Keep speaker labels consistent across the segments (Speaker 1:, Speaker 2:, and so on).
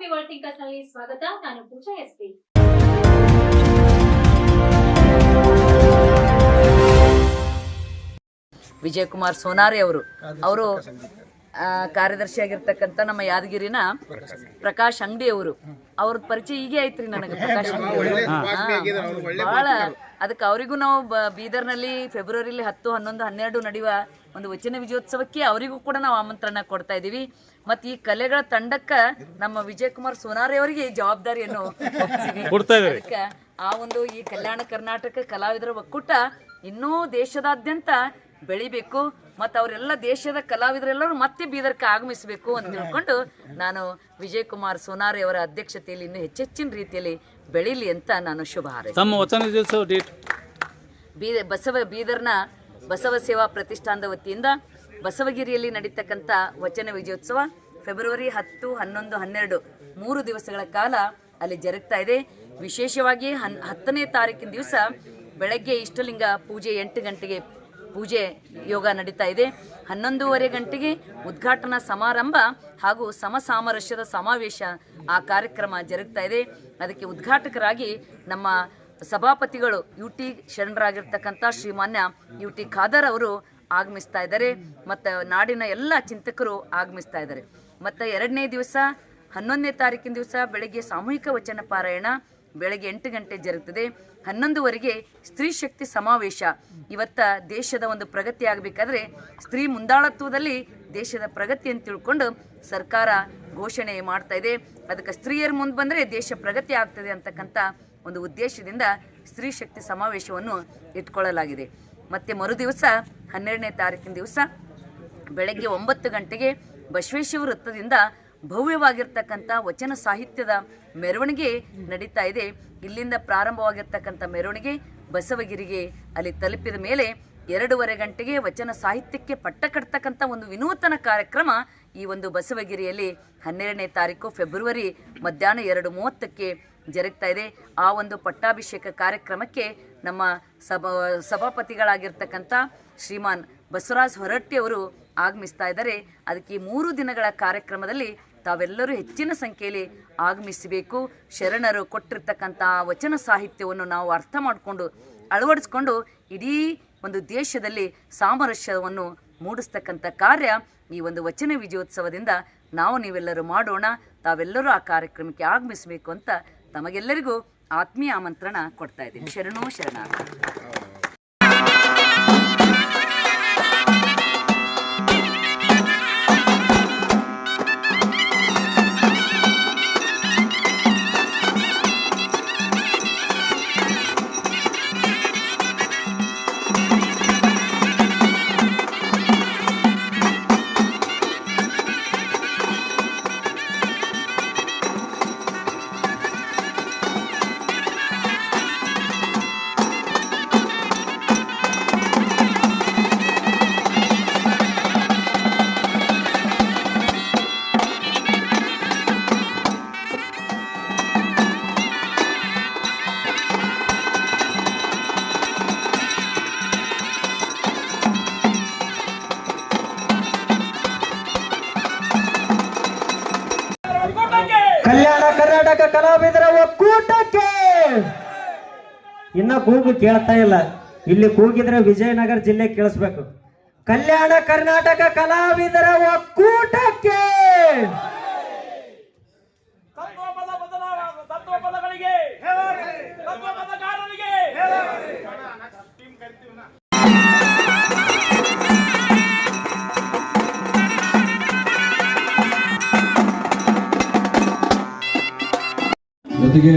Speaker 1: V world ಥಿಂಕರ್ಸ್ನಲ್ಲಿ ಸ್ವಾಗತ. ನಾನು ಪೂಜಾ ಎಸ್ ಪಿ
Speaker 2: ವಿಜಯಕುಮಾರ್ ಸೋನಾರಿ ಅವರು. ಅವರು ಕಾರ್ಯದರ್ಶಿಯಾಗಿರ್ತಕ್ಕಂಥ ನಮ್ಮ ಯಾದಗಿರಿನ ಪ್ರಕಾಶ್ ಅಂಗಡಿ ಅವರು ಅವ್ರದ್ದು ಪರಿಚಯ ಹೀಗೆ ಐತ್ರಿ ನನಗೆ ಪ್ರಕಾಶ್ ಅಂಗಡಿ ಅವರು. ಬಹಳ ಅದಕ್ಕೆ ಅವರಿಗೂ ನಾವು ಬ- ಬೀದರ್ನಲ್ಲಿ ಫೆಬ್ರವರಿಲಿ ಹತ್ತು ಹನ್ನೊಂದು ಹನ್ನೆರಡು ನಡೆಯುವ ಒಂದು ವಚನ ವಿಜಯೋತ್ಸವಕ್ಕೆ ಅವರಿಗೂ ಕೂಡ ನಾವು ಆಮಂತ್ರಣ ಕೊಡ್ತಾ ಇದ್ದೀವಿ. ಮತ್ತು ಈ ಕಲೆಗಳ ತಂಡಕ್ಕೆ ನಮ್ಮ ವಿಜಯಕುಮಾರ್ ಸೋನಾರಿ ಅವರಿಗೆ ಜವಾಬ್ದಾರಿಯನ್ನು. ಅದಕ್ಕೆ ಆ ಒಂದು ಈ ಕಲ್ಯಾಣ ಕರ್ನಾಟಕ ಕಲಾವಿದರ ಒಕ್ಕೂಟ ಇನ್ನೂ ದೇಶದಾದ್ಯಂತ ಬೆಳಿಬೇಕು ಮತ್ತು ಅವರೆಲ್ಲ ದೇಶದ ಕಲಾವಿದರೆಲ್ಲರೂ ಮತ್ತೆ ಬೀದರ್ಗೆ ಆಗಮಿಸಬೇಕು ಅಂತ ತಿಳ್ಕೊಂಡು ನಾನು ವಿಜಯ್ ಕುಮಾರ್ ಸೋನಾರಿ ಅವರ ಅಧ್ಯಕ್ಷತೆಯಲ್ಲಿ ಇನ್ನೂ ಹೆಚ್ಚೆಚ್ಚಿನ ರೀತಿಯಲ್ಲಿ ಬೆಳೀಲಿ ಅಂತ ನಾನು ಶುಭ
Speaker 3: ಹಾರೈಸಿ
Speaker 2: ಬೀದ ಬಸವ ಬೀದರ್ನ ಬಸವ ಸೇವಾ ಪ್ರತಿಷ್ಠಾನದ ವತಿಯಿಂದ ಬಸವಗಿರಿಯಲ್ಲಿ ನಡೀತಕ್ಕಂಥ ವಚನ ವಿಜಯೋತ್ಸವ ಫೆಬ್ರವರಿ ಹತ್ತು ಹನ್ನೊಂದು ಹನ್ನೆರಡು ಮೂರು ದಿವಸಗಳ ಕಾಲ ಅಲ್ಲಿ ಜರುಗ್ತಾ ಇದೆ. ವಿಶೇಷವಾಗಿ ಹನ್ ಹತ್ತನೇ ತಾರೀಕಿನ ದಿವಸ ಬೆಳಗ್ಗೆ ಇಷ್ಟಲಿಂಗ ಪೂಜೆ ಎಂಟು ಗಂಟೆಗೆ ಪೂಜೆ ಯೋಗ ನಡೀತಾ ಇದೆ. ಹನ್ನೊಂದೂವರೆ ಗಂಟೆಗೆ ಉದ್ಘಾಟನಾ ಸಮಾರಂಭ ಹಾಗೂ ಸಮಸಾಮರಸ್ಯದ ಸಮಾವೇಶ ಆ ಕಾರ್ಯಕ್ರಮ ಜರುಗ್ತಾ ಇದೆ. ಅದಕ್ಕೆ ಉದ್ಘಾಟಕರಾಗಿ ನಮ್ಮ ಸಭಾಪತಿಗಳು ಯು ಟಿ ಶರಣರಾಗಿರ್ತಕ್ಕಂಥ ಶ್ರೀಮಾನ್ಯ ಯು ಟಿ ಖಾದರ್ ಅವರು ಆಗಮಿಸ್ತಾ ಇದ್ದಾರೆ. ಮತ್ತು ನಾಡಿನ ಎಲ್ಲ ಚಿಂತಕರು ಆಗಮಿಸ್ತಾ ಇದ್ದಾರೆ. ಮತ್ತು ಎರಡನೇ ದಿವಸ ಹನ್ನೊಂದನೇ ತಾರೀಕಿನ ದಿವಸ ಬೆಳಗ್ಗೆ ಸಾಮೂಹಿಕ ವಚನ ಪಾರಾಯಣ ಬೆಳಗ್ಗೆ ಎಂಟು ಗಂಟೆ ಜರುಗ್ತದೆ. ಹನ್ನೊಂದುವರೆಗೆ ಸ್ತ್ರೀ ಶಕ್ತಿ ಸಮಾವೇಶ. ಇವತ್ತ ದೇಶದ ಒಂದು ಪ್ರಗತಿ ಆಗಬೇಕಾದ್ರೆ ಸ್ತ್ರೀ ಮುಂದಾಳತ್ವದಲ್ಲಿ ದೇಶದ ಪ್ರಗತಿ ಅಂತ ತಿಳ್ಕೊಂಡು ಸರ್ಕಾರ ಘೋಷಣೆ ಮಾಡ್ತಾ ಇದೆ. ಅದಕ್ಕೆ ಸ್ತ್ರೀಯರ ಮುಂದೆ ಬಂದರೆ ದೇಶ ಪ್ರಗತಿ ಆಗ್ತದೆ ಅಂತಕ್ಕಂಥ ಒಂದು ಉದ್ದೇಶದಿಂದ ಸ್ತ್ರೀ ಶಕ್ತಿ ಸಮಾವೇಶವನ್ನು ಇಟ್ಕೊಳ್ಳಲಾಗಿದೆ. ಮತ್ತು ಮರು ದಿವಸ, ಹನ್ನೆರಡನೇ ತಾರೀಕಿನ ದಿವಸ ಬೆಳಗ್ಗೆ ಒಂಬತ್ತು ಗಂಟೆಗೆ ಬಸವೇಶ್ವರ ವೃತ್ತದಿಂದ ಭವ್ಯವಾಗಿರ್ತಕ್ಕಂಥ ವಚನ ಸಾಹಿತ್ಯದ ಮೆರವಣಿಗೆ ನಡೀತಾ ಇದೆ. ಇಲ್ಲಿಂದ ಪ್ರಾರಂಭವಾಗಿರ್ತಕ್ಕಂಥ ಮೆರವಣಿಗೆ ಬಸವಗಿರಿಗೆ ಅಲ್ಲಿ ತಲುಪಿದ ಮೇಲೆ ಎರಡೂವರೆ ಗಂಟೆಗೆ ವಚನ ಸಾಹಿತ್ಯಕ್ಕೆ ಪಟ್ಟ ಕಟ್ತಕ್ಕಂಥ ಒಂದು ವಿನೂತನ ಕಾರ್ಯಕ್ರಮ ಈ ಒಂದು ಬಸವಗಿರಿಯಲ್ಲಿ ಹನ್ನೆರಡನೇ ತಾರೀಕು ಫೆಬ್ರವರಿ ಮಧ್ಯಾಹ್ನ ಎರಡು ಮೂವತ್ತಕ್ಕೆ ಜರುಗ್ತಾ ಇದೆ. ಆ ಒಂದು ಪಟ್ಟಾಭಿಷೇಕ ಕಾರ್ಯಕ್ರಮಕ್ಕೆ ನಮ್ಮ ಸಭಾ, ಸಭಾಪತಿಗಳಾಗಿರ್ತಕ್ಕಂಥ ಶ್ರೀಮಾನ್ ಬಸವರಾಜ್ ಹೊರಟ್ಟಿ ಅವರು ಆಗಮಿಸ್ತಾ ಇದ್ದಾರೆ. ಅದಕ್ಕೆ ಮೂರು ದಿನಗಳ ಕಾರ್ಯಕ್ರಮದಲ್ಲಿ ತಾವೆಲ್ಲರೂ ಹೆಚ್ಚಿನ ಸಂಖ್ಯೆಯಲ್ಲಿ ಆಗಮಿಸಬೇಕು. ಶರಣರು ಕೊಟ್ಟಿರ್ತಕ್ಕಂಥ ವಚನ ಸಾಹಿತ್ಯವನ್ನು ನಾವು ಅರ್ಥ ಮಾಡಿಕೊಂಡು ಅಳವಡಿಸ್ಕೊಂಡು ಇಡೀ ಒಂದು ದೇಶದಲ್ಲಿ ಸಾಮರಸ್ಯವನ್ನು ಮೂಡಿಸ್ತಕ್ಕಂಥ ಕಾರ್ಯ ಈ ಒಂದು ವಚನ ವಿಜಯೋತ್ಸವದಿಂದ ನಾವು ನೀವೆಲ್ಲರೂ ಮಾಡೋಣ. ತಾವೆಲ್ಲರೂ ಆ ಕಾರ್ಯಕ್ರಮಕ್ಕೆ ಆಗಮಿಸಬೇಕು ಅಂತ ತಮಗೆಲ್ಲರಿಗೂ ಆತ್ಮೀಯ ಆಮಂತ್ರಣ ಕೊಡ್ತಾ ಇದ್ದೀನಿ. ಶರಣೋ ಶರಣಾರ್ಥ.
Speaker 4: ಕರ್ನಾಟಕ ಕಲಾವಿದರ ಒಕ್ಕೂಟಕ್ಕೆ. ಇನ್ನ ಕೂಗು ಕೇಳ್ತಾ ಇಲ್ಲ. ಇಲ್ಲಿ ಕೂಗಿದ್ರೆ ವಿಜಯನಗರ ಜಿಲ್ಲೆ ಕೇಳಿಸ್ಬೇಕು. ಕಲ್ಯಾಣ ಕರ್ನಾಟಕ ಕಲಾವಿದರ ಒಕ್ಕೂಟಕ್ಕೆ
Speaker 5: ಜೊತೆಗೆ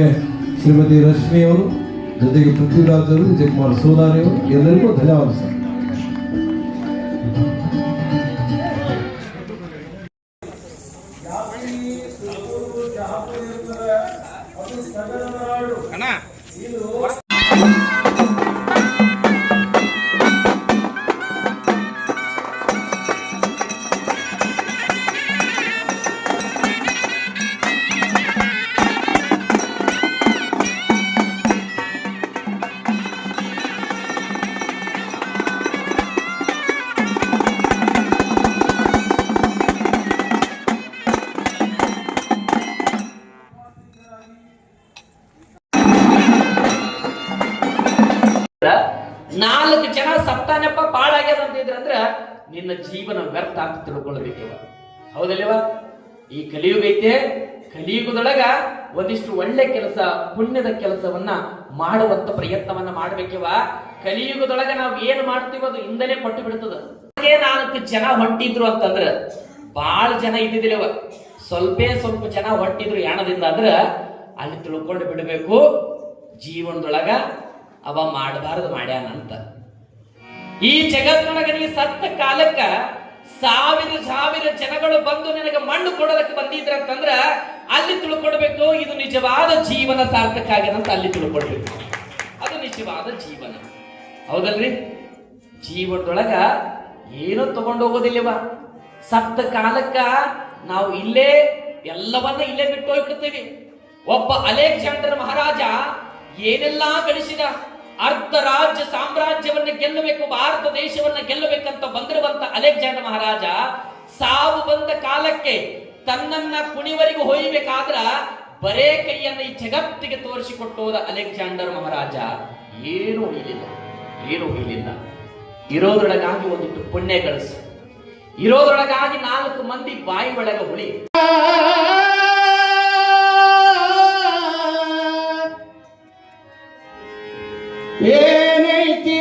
Speaker 5: ಶ್ರೀಮತಿ ರಶ್ಮಿಯವರು ಜೊತೆಗೆ ಪೃಥ್ವಿರಾಜರು ವಿಜಯಕುಮಾರ್ ಸೋಲಾರಿಯವರು ಎಲ್ಲರಿಗೂ ಧನ್ಯವಾದ ಸರ್.
Speaker 3: ಸತ್ತಾನಪ್ಪ ಪಾಳಾಗ್ಯದ ಅಂತ ಇದ್ರಂದ್ರೆ ಅಂದ್ರ ನಿನ್ನ ಜೀವನ ವ್ಯರ್ಥ ಅಂತ ತಿಳ್ಕೊಳ್ಬೇಕಿವ ಹೌದಲ್ವ ಈ ಕಲಿಯುಗ ಐತೆ. ಕಲಿಯುಗದೊಳಗ ಒಂದಿಷ್ಟು ಒಳ್ಳೆ ಕೆಲಸ, ಪುಣ್ಯದ ಕೆಲಸವನ್ನ ಮಾಡುವಂತ ಪ್ರಯತ್ನವನ್ನ ಮಾಡ್ಬೇಕಿವ ಕಲಿಯುಗದೊಳಗ ನಾವು ಏನ್ ಮಾಡ್ತೀವೋ ಅದು ಹಿಂದನೆ ಕೊಟ್ಟು ಬಿಡ್ತದ. ನಾಲ್ಕು ಜನ ಹೊಂಟಿದ್ರು ಅಂತಂದ್ರ ಬಹಳ ಜನ ಇದ್ದಿದ್ದಿಲ್ಲವ ಸ್ವಲ್ಪೇ ಸ್ವಲ್ಪ ಜನ ಹೊಂಟಿದ್ರು ಯಾಣದಿಂದ ಅಂದ್ರ ಅಲ್ಲಿ ತಿಳ್ಕೊಂಡು ಬಿಡಬೇಕು. ಜೀವನದೊಳಗ ಅವ ಮಾಡಬಾರದು ಮಾಡ್ಯಾನಂತ ಈ ಜಗತ್ತೊಳಗ ನೀ ಸತ್ತ ಕಾಲಕ್ಕ ಸಾವಿರ ಸಾವಿರ ಜನಗಳು ಬಂದು ನಿನಗೆ ಮಣ್ಣು ಕೊಡೋದಕ್ಕೆ ಬಂದಿದ್ರ ಅಂತಂದ್ರ ಅಲ್ಲಿ ತಿಳ್ಕೊಡ್ಬೇಕು, ಇದು ನಿಜವಾದ ಜೀವನ ಸಾರ್ಥಕ ಆಗ್ಯದಂತ ಅಲ್ಲಿ ತಿಳ್ಕೊಡ್ಬೇಕು. ಅದು ನಿಜವಾದ ಜೀವನ. ಹೌದಲ್ರಿ? ಜೀವನದೊಳಗ ಏನೂ ತಗೊಂಡು ಹೋಗೋದಿಲ್ಲವ. ಸತ್ತ ಕಾಲಕ್ಕ ನಾವು ಇಲ್ಲೇ ಎಲ್ಲವನ್ನ ಇಲ್ಲೇ ಬಿಟ್ಟು ಹೋಗ್ಬಿಡ್ತೀವಿ. ಒಬ್ಬ ಅಲೆಕ್ಸಾಂಡರ್ ಮಹಾರಾಜ ಏನೆಲ್ಲಾ ಗಳಿಸಿದ ಅರ್ಧ ರಾಜ್ಯ ಸಾಮ್ರಾಜ್ಯವನ್ನ ಗೆಲ್ಲಬೇಕು ಭಾರತ ದೇಶವನ್ನ ಗೆಲ್ಲಬೇಕಂತ ಬಂದಿರುವಂತ ಅಲೆಕ್ಸಾಂಡರ್ ಮಹಾರಾಜ ಸಾವು ಬಂದ ಕಾಲಕ್ಕೆ ತನ್ನನ್ನ ಕುಣಿವರಿಗೂ ಹೊಯ್ಬೇಕಾದ್ರ ಬರೇ ಕೈಯನ್ನ ಈ ಜಗತ್ತಿಗೆ ತೋರಿಸಿಕೊಟ್ಟೋದ ಅಲೆಕ್ಸಾಂಡರ್ ಮಹಾರಾಜ. ಏನು ಉಳಿಲಿಲ್ಲ ಏನು ಉಳಿಲಿಲ್ಲ ಇರೋದ್ರೊಳಗಾಗಿ ಒಂದಿಟ್ಟು ಪುಣ್ಯ ಗಳಿಸು ಇರೋದ್ರೊಳಗಾಗಿ ನಾಲ್ಕು ಮಂದಿ ಬಾಯಿ ಒಳಗ ಹುಳಿ.
Speaker 6: ಏನೈತಿ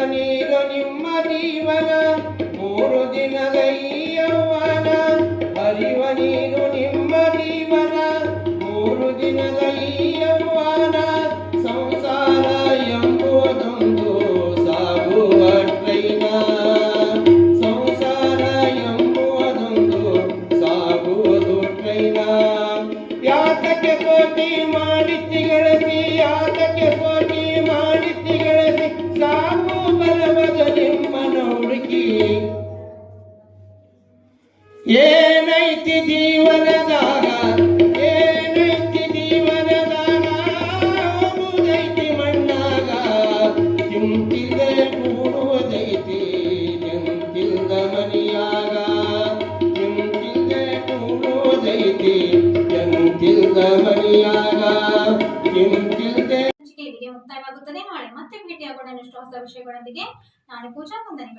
Speaker 6: ಹರಿವ ನೀರು ನಿಮ್ಮ ಜೀವನ ಮೂರು ದಿನದ ಏನೈತಿ ಜೀವನದಾಗ ಏನೈತಿ ಜೀವನದಾಗ ಹೋಗುವುದೈತಿ ಮಣ್ಣಾಗ. ಚಿಂತಿದೆ ಕೂಡುವುದೈತಿ ಎಂತಿಲ್ದ ಮನಿಯಾಗ. ಚಿಂತಿದೆ ಕೂಡುವುದೈತಿ ಎಂತಿಲ್ದ ಮನಿಯಾಗ.
Speaker 1: ಮುಕ್ತಾಯವಾಗುತ್ತದೆ. ನಾಳೆ ಮತ್ತೆ ಭೇಟಿಯಾಗೋಣ. ಇಷ್ಟು ಹೊಸ ವಿಷಯಗಳೊಂದಿಗೆ ನಾನು ಪೂಜಾ ವಂದನೆಗಳು